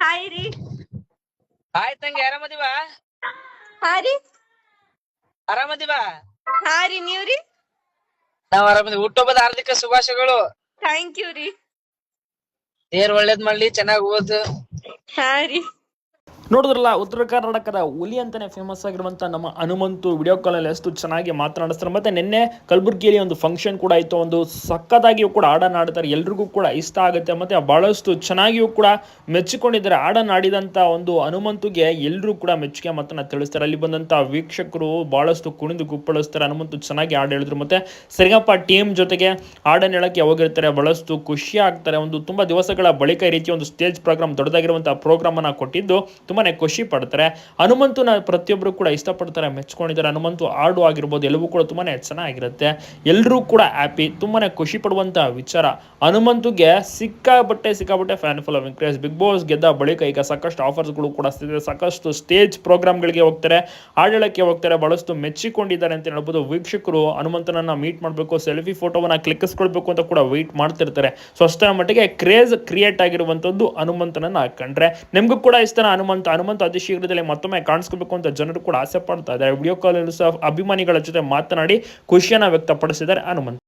Hi ರೀ. Hi ತಂಗಿ ಆರಾಮದಿವ? ಹಾರಿ ರೀ. ಆರಾಮದಿವ? ಹಾ ರೀ ನೀವ್ರಿ ನಾವ್ ಆರಾಮದಿವಿ. ಹುಟ್ಟುಹಬ್ಬದ ಹಾರ್ದಿಕ ಶುಭಾಶಯಗಳು. ಥ್ಯಾಂಕ್ ಯು ರೀ. ದೇವ್ರ ಒಳ್ಳೇದ್ ಮಾಡ್ಲಿ ಚೆನ್ನಾಗ್ ಓದು. ಹಾ ರೀ. ನೋಡಿದ್ರಲ್ಲ, ಉತ್ತರ ಕರ್ನಾಟಕದ ಹುಲಿ ಅಂತಾನೆ ಫೇಮಸ್ ಆಗಿರುವಂಥ ನಮ್ಮ ಹನುಮಂತು ವಿಡಿಯೋ ಕಾಲಲ್ಲಿ ಎಷ್ಟು ಚೆನ್ನಾಗಿ ಮಾತನಾಡಿಸ್ತಾರೆ. ಮತ್ತೆ ನಿನ್ನೆ ಕಲಬುರಗಿಯಲ್ಲಿ ಒಂದು ಫಂಕ್ಷನ್ ಕೂಡ ಇತ್ತು ಒಂದು ಸಕ್ಕತ್ತಾಗಿಯೂ ಕೂಡ ಹಾಡನ್ನು ಆಡ್ತಾರೆ ಎಲ್ರಿಗೂ ಕೂಡ ಇಷ್ಟ ಆಗುತ್ತೆ. ಮತ್ತೆ ಬಹಳಷ್ಟು ಚೆನ್ನಾಗಿಯೂ ಕೂಡ ಮೆಚ್ಚಿಕೊಂಡಿದ್ದಾರೆ. ಹಾಡನ್ನು ಒಂದು ಹನುಮಂತುಗೆ ಎಲ್ಲರೂ ಕೂಡ ಮೆಚ್ಚುಗೆ ಮಾತನ್ನು ತಿಳಿಸ್ತಾರೆ. ಅಲ್ಲಿ ಬಂದಂಥ ವೀಕ್ಷಕರು ಬಹಳಷ್ಟು ಕುಣಿದು ಗುಪ್ಪಳಿಸ್ತಾರೆ ಹನುಮಂತು ಚೆನ್ನಾಗಿ ಹಾಡು ಹೇಳಿದ್ರು. ಮತ್ತೆ ಸರಿಗಪ್ಪ ಟೀಮ್ ಜೊತೆಗೆ ಹಾಡನ್ನು ಹೇಳಕ್ಕೆ ಹೋಗಿರ್ತಾರೆ. ಬಹಳಷ್ಟು ಖುಷಿ ಆಗ್ತಾರೆ. ಒಂದು ತುಂಬಾ ದಿವಸಗಳ ಬಳಿಕ ಈ ರೀತಿ ಒಂದು ಸ್ಟೇಜ್ ಪ್ರೋಗ್ರಾಮ್ ದೊಡ್ಡದಾಗಿರುವಂಥ ಪ್ರೋಗ್ರಾಮ್ ಅನ್ನ ಕೊಟ್ಟಿದ್ದು ತುಂಬಾನೇ ಖುಷಿ ಪಡ್ತಾರೆ. ಹನುಮಂತುನ ಪ್ರತಿಯೊಬ್ಬರು ಕೂಡ ಇಷ್ಟಪಡ್ತಾರೆ, ಮೆಚ್ಕೊಂಡಿದ್ದಾರೆ. ಹನುಮಂತು ಹಾಡು ಆಗಿರ್ಬೋದು, ಎಲ್ಲವೂ ಕೂಡ ತುಂಬಾನೇ ಚೆನ್ನಾಗಿರುತ್ತೆ. ಎಲ್ಲರೂ ಕೂಡ ಹ್ಯಾಪಿ ತುಂಬಾನೇ ಖುಷಿ ಪಡುವಂತಹ ವಿಚಾರ. ಹನುಮಂತುಗೆ ಸಿಕ್ಕಾಬಟ್ಟೆ ಸಿಕ್ಕಾಬಟ್ಟೆ fan following craze Bigg Boss ಗೆದ್ದ ಬಳಿಕ ಈಗ ಸಾಕಷ್ಟು ಆಫರ್ಸ್ಗಳು ಕೂಡ ಸಾಕಷ್ಟು ಸ್ಟೇಜ್ ಪ್ರೋಗ್ರಾಮ್ಗಳಿಗೆ ಹೋಗ್ತಾರೆ. ಆಡಳಕ್ಕೆ ಹೋಗ್ತಾರೆ. ಬಹಳಷ್ಟು ಮೆಚ್ಚಿಕೊಂಡಿದ್ದಾರೆ ಅಂತ ಹೇಳ್ಬೋದು. ವೀಕ್ಷಕರು ಹನುಮಂತನನ್ನ ಮೀಟ್ ಮಾಡಬೇಕು ಸೆಲ್ಫಿ ಫೋಟೋವನ್ನ ಕ್ಲಿಕ್ಕಿಸ್ಕೊಳ್ಬೇಕು ಅಂತ ಕೂಡ ವೆಯ್ಟ್ ಮಾಡ್ತಿರ್ತಾರೆ. ಸೊ ಅಷ್ಟರ ಮಟ್ಟಿಗೆ ಕ್ರೇಜ್ ಕ್ರಿಯೇಟ್ ಆಗಿರುವಂಥದ್ದು ಹನುಮಂತನನ್ನ ಕಂಡ್ರೆ. ನಿಮಗೂ ಕೂಡ ಇಷ್ಟನ ಹನುಮಂತ? ಹನುಮಂತ ಅತಿ ಶೀಘ್ರದಲ್ಲೇ ಮತ್ತೊಮ್ಮೆ ಕಾಣಿಸ್ಕೋಬೇಕು ಅಂತ ಜನರು ಕೂಡ ಆಸೆ ಪಡ್ತಾ ಇದ್ದಾರೆ. ವಿಡಿಯೋ ಕಾಲ್ ಸಹ ಅಭಿಮಾನಿಗಳ ಜೊತೆ ಮಾತನಾಡಿ ಖುಷಿಯನ್ನು ವ್ಯಕ್ತಪಡಿಸಿದ್ದಾರೆ ಹನುಮಂತ.